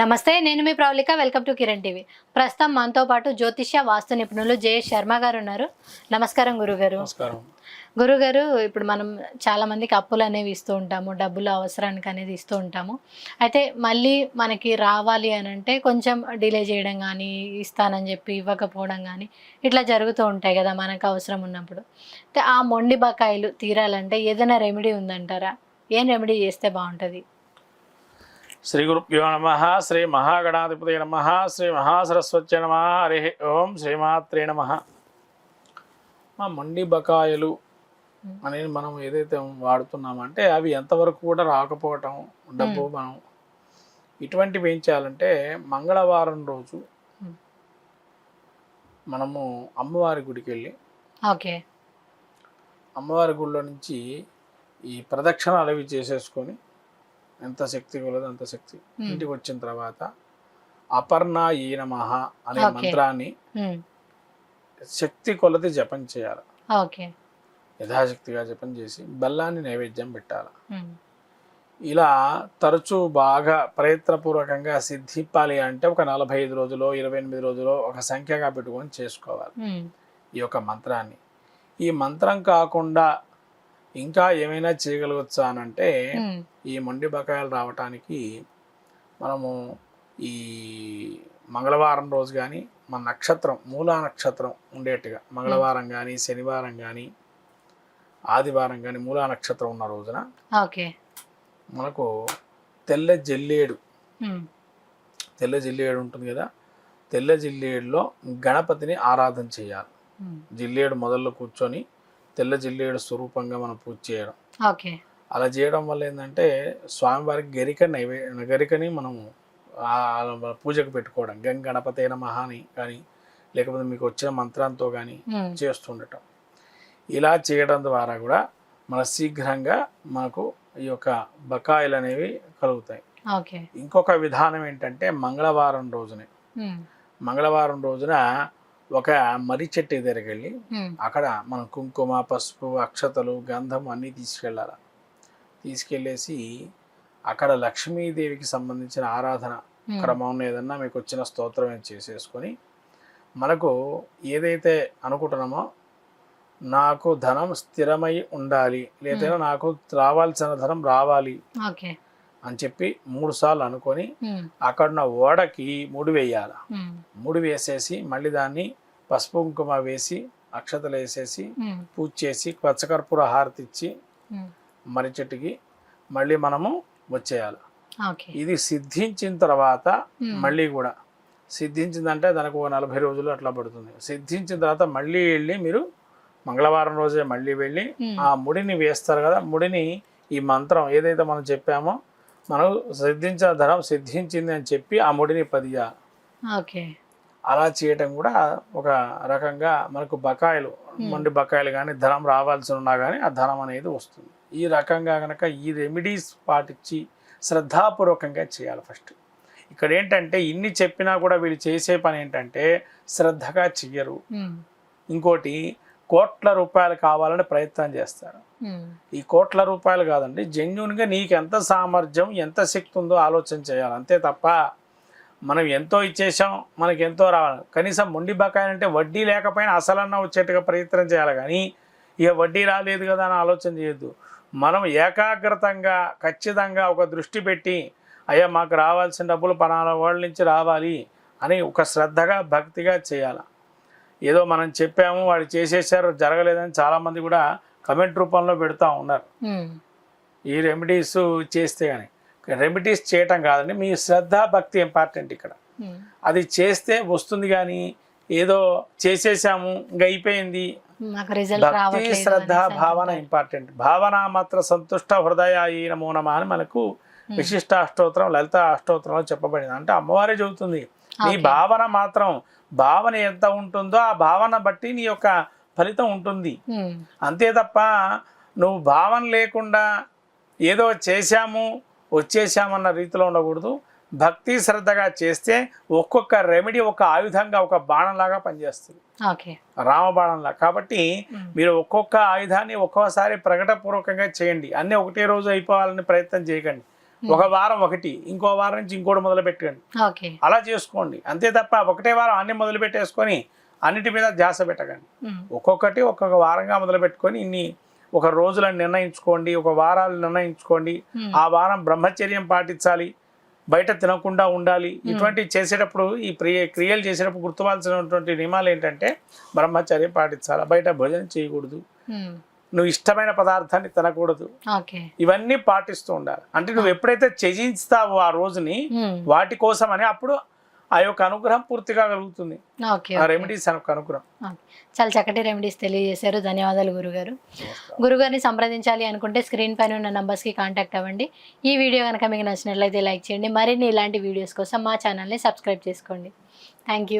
నమస్తే నేను మీ Pravalika welcome to Kiran TV. ప్రస్తుతం మనతో పాటు జ్యోతిష్య వాస్తు నిపుణులు జే శర్మ గారు ఉన్నారు. నమస్కారం గురుగారు. గురుగారు ఇప్పుడు మనం చాలా మందికి అప్పులు అనేవి ఇస్తూ ఉంటాము డబ్బులు అవసరానికి అనేది ఇస్తూ ఉంటాము. అయితే మళ్ళీ మనకి రావాలి అని అంటే కొంచెం డిలే చేయడం కానీ ఇస్తానని చెప్పి ఇవ్వకపోవడం కానీ ఇట్లా జరుగుతూ ఉంటాయి కదా మనకు అవసరం ఉన్నప్పుడు. అయితే ఆ మొండి బకాయిలు తీరాలంటే ఏదైనా రెమెడీ ఉందంటారా? ఏం రెమెడీ చేస్తే బాగుంటుంది? శ్రీ గురుభ్యో నమ శ్రీ మహాగణాధిపతి నమ శ్రీ మహాసరస్వత్య నమ హరి ఓం శ్రీమాత్రే నమ. మా మండి బకాయిలు అనేది మనం ఏదైతే వాడుతున్నామంటే అవి ఎంతవరకు కూడా రాకపోవటం డబ్బు మనం ఇటువంటివి ఏం చేయాలంటే మంగళవారం రోజు. మనము అమ్మవారి గుడికి వెళ్ళి ఓకే. అమ్మవారి గుడిలో నుంచి ఈ ప్రదక్షిణాలు అవి చేసేసుకొని ఎంత శక్తి కలదో అంత శక్తి. Hmm. ఇంటికి వచ్చిన తర్వాత అపర్ణ ఈ నమః అనే. మంత్రాన్ని ఉమ్, శక్తి కొలది జపం చేయాలి. యథాశక్తిగా జపం చేసి బెల్లాన్ని నైవేద్యం పెట్టాలి. ఉమ్, ఇలా తరచూ బాగా ప్రయత్నపూర్వకంగా సిద్ధిప్పాలి అంటే ఒక నలభై ఐదు రోజులో ఇరవై ఎనిమిది రోజులో ఒక సంఖ్యగా పెట్టుకొని చేసుకోవాలి. ఈ యొక్క మంత్రాన్ని. ఈ మంత్రం కాకుండా ఇంకా ఏమైనా చేయగలగచ్చా అని అంటే ఈ మొండి బకాయిలు రావటానికి మనము ఈ మంగళవారం రోజు కానీ మన నక్షత్రం మూలా నక్షత్రం ఉండేట్టుగా మంగళవారం కానీ శనివారం కానీ ఆదివారం కానీ మూలా నక్షత్రం ఉన్న రోజున ఓకే. మనకు తెల్ల జల్లేడు. తెల్ల జిల్లేడు ఉంటుంది కదా తెల్ల జిల్లేడులో గణపతిని ఆరాధన చేయాలి. జిల్లేడు మొదల్లో కూర్చొని తెల్ల జిల్లేడు స్వరూపంగా మనం పూజ చేయడం. ఓకే. అలా చేయడం వల్ల ఏంటంటే స్వామివారికి గరిక నైవే గరికని మనము పూజకు పెట్టుకోవడం. గంగ గణపతి నమః అని కానీ లేకపోతే మీకు వచ్చిన మంత్రంతో కానీ చేస్తుండటం ఇలా చేయడం ద్వారా కూడా మన శీఘ్రంగా మనకు ఈ యొక్క బకాయిలు అనేవి కలుగుతాయి. ఇంకొక విధానం ఏంటంటే మంగళవారం రోజునే. మంగళవారం రోజున ఒక మర్రి చెట్టు దగ్గరికి వెళ్ళి అక్కడ మనం కుంకుమ పసుపు అక్షతలు గంధం అన్నీ తీసుకెళ్ళాలి. తీసుకెళ్ళేసి అక్కడ లక్ష్మీదేవికి సంబంధించిన ఆరాధన క్రమం ఏదన్నా మీకు వచ్చిన స్తోత్రం చేసేసుకొని మనకు ఏదైతే అనుకుంటున్నామో నాకు ధనం స్థిరమై ఉండాలి లేదా నాకు రావాల్సిన ధనం రావాలి అని చెప్పి మూడు సార్లు అనుకొని ఉమ్, అక్కడ ఉన్న ఓడకి ముడి వేయాలి? ముడి వేసేసి మళ్ళీ దాన్ని పసుపు కుంకుమ వేసి అక్షతలు వేసేసి పూజ చేసి పచ్చకర్పూర హారతి ఇచ్చి మర్రి చెట్టుకి మళ్ళీ మనము వచ్చేయాలి. ఇది సిద్ధించిన తర్వాత మళ్ళీ కూడా సిద్ధించిందంటే దానికి ఒక నలభై రోజులు అట్లా పడుతుంది. సిద్ధించిన తర్వాత మళ్ళీ వెళ్ళి మీరు మంగళవారం రోజే మళ్ళీ వెళ్ళి ఆ ముడిని వేస్తారు కదా ముడిని ఈ మంత్రం ఏదైతే మనం చెప్పామో మనం సిద్ధించిన ధనం సిద్ధించింది అని చెప్పి ఆ ముడిని పదియాలి ఓకే. అలా చేయటం కూడా ఒక రకంగా మనకు బకాయిలు మొండి బకాయిలు కానీ ధనం రావాల్సి ఉన్నా కానీ ఆ ధనం అనేది వస్తుంది. ఈ రకంగా కనుక ఈ రెమెడీస్ పాటించి శ్రద్ధాపూర్వకంగా చేయాలి ఫస్ట్. ఇక్కడ ఏంటంటే ఇన్ని చెప్పినా కూడా వీళ్ళు చేసే పని ఏంటంటే శ్రద్ధగా చెయ్యరు. ఇంకోటి కోట్ల రూపాయలు కావాలని ప్రయత్నం చేస్తారు ఈ కోట్ల రూపాయలు కాదండి జెన్యున్గా నీకు ఎంత సామర్థ్యం ఎంత శక్తి ఉందో ఆలోచన చేయాలి. అంతే తప్ప మనం ఎంతో ఇచ్చేసాం మనకి ఎంతో రావాలి. కనీసం మొండి బకాయి అంటే వడ్డీ లేకపోయినా అసలన్నా వచ్చేట్టుగా ప్రయత్నం చేయాలి కానీ ఇక వడ్డీ రాలేదు కదా అని ఆలోచన చేయొద్దు. మనం ఏకాగ్రతంగా ఖచ్చితంగా ఒక దృష్టి పెట్టి అయ్యా మాకు రావాల్సిన డబ్బులు పలానా వాళ్ళ నుంచి రావాలి అని ఒక శ్రద్ధగా భక్తిగా చేయాలి. ఏదో మనం చెప్పాము వాడు చేసేసారు జరగలేదని చాలామంది కూడా కమెంట్ రూపంలో పెడతా ఉన్నారు. ఈ రెమెడీస్ చేస్తే కానీ రెమెడీస్ చేయటం కాదండి మీ శ్రద్ధ భక్తి ఇంపార్టెంట్ ఇక్కడ. అది చేస్తే వస్తుంది కానీ ఏదో చేసేసాము ఇంకా అయిపోయింది. భక్తి శ్రద్ధ భావన. ఇంపార్టెంట్ భావన మాత్ర సంతుష్ట హృదయ ఈ నమో నమ అని మనకు విశిష్ట అష్టోత్తరం లలిత అష్టోత్తరంలో చెప్పబడింది. అంటే అమ్మవారే చెబుతుంది నీ. భావన మాత్రం భావన ఎంత ఉంటుందో ఆ భావన బట్టి నీ యొక్క ఫలితం ఉంటుంది. అంతే తప్ప నువ్వు భావన లేకుండా ఏదో చేశాము వచ్చేసామన్న రీతిలో ఉండకూడదు. భక్తి శ్రద్ధగా చేస్తే ఒక్కొక్క రెమెడీ ఒక ఆయుధంగా ఒక బాణంలాగా పనిచేస్తుంది. రామబాణంలా కాబట్టి మీరు ఒక్కొక్క ఆయుధాన్ని ఒక్కోసారి ప్రకటపూర్వకంగా చేయండి. అన్నీ ఒకటే రోజు అయిపోవాలని ప్రయత్నం చేయకండి. ఒక వారం ఒకటి ఇంకో వారం నుంచి ఇంకోటి మొదలు పెట్టండి అలా చేసుకోండి. అంతే తప్ప ఒకటే వారం అన్ని మొదలు పెట్టేసుకొని అన్నిటి మీద ధ్యాస పెట్టకండి. ఉమ్, ఒక్కొక్కటి ఒక్కొక్క వారంగా మొదలు పెట్టుకొని ఇన్ని ఒక రోజులను నిర్ణయించుకోండి ఒక వారాలు నిర్ణయించుకోండి. ఉమ్, ఆ వారం బ్రహ్మచర్యం పాటించాలి బయట తినకుండా ఉండాలి. ఇటువంటి చేసేటప్పుడు ఈ ప్రియ క్రియలు చేసేటప్పుడు గుర్తువాల్సినటువంటి నియమాలు ఏంటంటే బ్రహ్మచర్యం పాటించాలి బయట భోజనం చేయకూడదు. నువ్వు ఇష్టమైన పదార్థాన్ని తినకూడదు. ఓకే. ఇవన్నీ పాటిస్తూ ఉండాలి. అంటే నువ్వు ఎప్పుడైతే త్యజిస్తావో ఆ రోజుని వాటి కోసం అని అప్పుడు ఆ యొక్క అనుగ్రహం పూర్తిగా కలుగుతుంది. ఓకే ఆ ఓకే. రెమెడీస్ అనుగ్రహం. ఓకే. చాలా చక్కటి రెమెడీస్ తెలియజేశారు. ధన్యవాదాలు గురుగారు. గురుగారిని సంప్రదించాలి అనుకుంటే స్క్రీన్ పైన ఉన్న నంబర్స్కి కాంటాక్ట్ అవ్వండి. ఈ వీడియో కనుక మీకు నచ్చినట్లయితే లైక్ చేయండి. మరిన్ని ఇలాంటి వీడియోస్ కోసం మా ఛానల్ని సబ్స్క్రైబ్ చేసుకోండి. Thank you